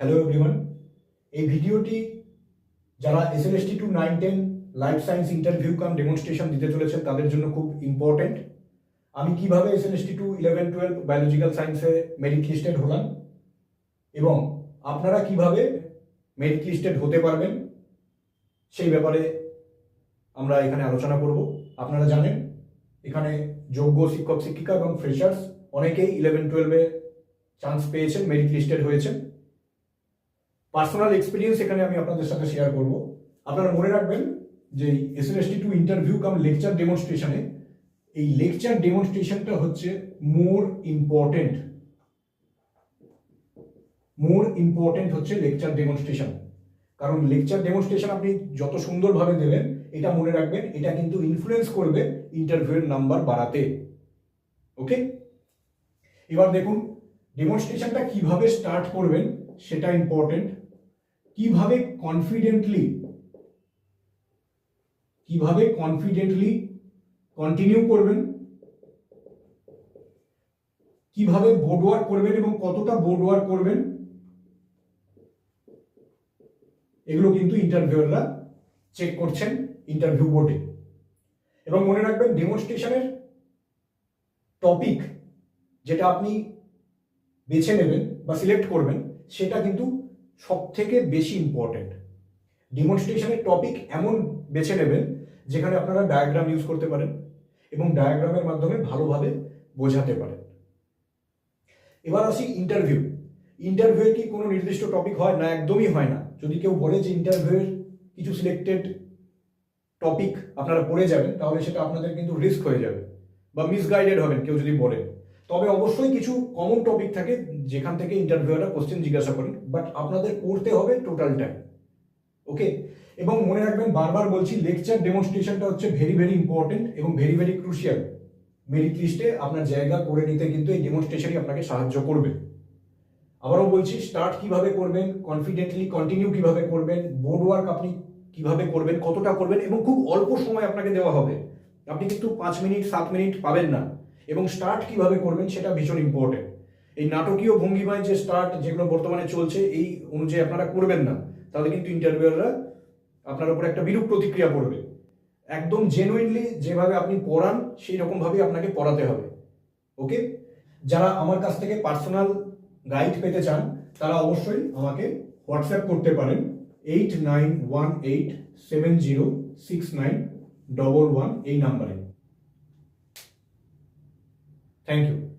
Hello everyone এই ভিডিওটি যারা SLST two nine ten life science interview cum demonstration দিতে চলেছেন, তাদের জন্য খুব ইম্পর্ট্যান্ট আমি কীভাবে SLST two eleven twelve biological সায়েন্সে মেরিট লিস্টেড হলাম এবং আপনারা কীভাবে মেরিট লিস্টেড হতে পারবেন, সেই ব্যাপারে আমরা এখানে আলোচনা করব। আপনারা জানেন, এখানে যোগ্য শিক্ষক, শিক্ষিকা এবং ফ্রেশার্স অনেকেই ইলেভেন টুয়েলভে চান্স পেয়েছেন মেরিট লিস্টেড হয়েছেন। পার্সোনাল এক্সপিরিয়েন্স এখানে আমি আপনাদের সাথে শেয়ার করব। আপনারা মনে রাখবেন যে SLST two interview cum lecture ডেমনস্ট্রেশনে এই লেকচার ডেমনস্ট্রেশনটা হচ্ছে মোর ইম্পর্টেন্ট মোর ইম্পর্টেন্ট হচ্ছে লেকচার ডেমনস্ট্রেশন কারণ লেকচার ডেমনস্ট্রেশন আপনি যত সুন্দরভাবে দেবেন, এটা মনে রাখবেন, এটা কিন্তু ইনফ্লুয়েন্স করবে ইন্টারভিউয়ের নাম্বার বাড়াতে। ওকে এবার দেখুন ডেমনস্ট্রেশনটা কীভাবে স্টার্ট করবেন, সেটা ইম্পর্টেন্ট কীভাবে কনফিডেন্টলি কীভাবে কনফিডেন্টলি কন্টিনিউ করবেন? কীভাবে বোর্ড ওয়ার্ক করবেন এবং কতটা বোর্ড ওয়ার্ক করবেন? এগুলো কিন্তু ইন্টারভিউয়াররা চেক করছেন ইন্টারভিউ বোর্ডে এবং মনে রাখবেন ডেমনস্ট্রেশনের টপিক যেটা আপনি বেছে নেবেন বা সিলেক্ট করবেন, সেটা কিন্তু সব থেকে বেশি ইম্পর্টেন্ট ডিমনস্ট্রেশনের টপিক এমন বেছে নেবেন, যেখানে আপনারা ডায়াগ্রাম ইউজ করতে পারেন এবং ডায়াগ্রামের মাধ্যমে ভালোভাবে বোঝাতে পারেন। এবার আসি ইন্টারভিউ ইন্টারভিউয়ে কি কোনো নির্দিষ্ট টপিক হয়? না, একদমই হয় না। যদি কেউ বলে যে ইন্টারভিউয়ের কিছু সিলেক্টেড টপিক আপনারা পড়ে যাবেন, তাহলে সেটা আপনাদের কিন্তু রিস্ক হয়ে যাবে বা মিসগাইডেড হবেন, কেউ যদি বলে। তবে অবশ্যই কিছু কমন টপিক থাকে যেখান থেকে ইন্টারভিউয়াররা কোশ্চেন জিজ্ঞাসা করেন বাট আপনাদের পড়তে হবে টোটালটাই ওকে এবং মনে রাখবেন, বারবার বলছি লেকচার ডেমনস্ট্রেশনটা হচ্ছে ভেরি ভেরি ইম্পর্টেন্ট এবং ভেরি ভেরি ক্রুশিয়াল মেরিট লিস্টে আপনার জায়গা করে নিতে কিন্তু এই ডেমনস্ট্রেশনই আপনাকে সাহায্য করবে। আবারও বলছি স্টার্ট কীভাবে করবেন কনফিডেন্টলি কন্টিনিউ কীভাবে করবেন বোর্ড ওয়ার্ক আপনি কীভাবে করবেন, কতটা করবেন, এবং খুব অল্প সময় আপনাকে দেওয়া হবে। আপনি কিন্তু পাঁচ মিনিট, সাত মিনিট পাবেন না। এবং স্টার্ট কীভাবে করবেন সেটা ভীষণ ইম্পর্টেন্ট এই নাটকীয় ভঙ্গিমায় যে স্টার্ট যেগুলো বর্তমানে চলছে, এই অনুযায়ী আপনারা করবেন না। তাহলে কিন্তু ইন্টারভিউয়াররা আপনার উপর একটা বিরূপ প্রতিক্রিয়া পড়বে। একদম জেনুইনলি যেভাবে আপনি পড়ান, সেই রকমভাবেই আপনাকে পড়াতে হবে। ওকে যারা আমার কাছ থেকে পার্সোনাল গাইড পেতে চান, তারা অবশ্যই আমাকে হোয়াটসঅ্যাপ করতে পারেন। Eight nine one eight seven zero six nine double one এই নাম্বারে। Thank you.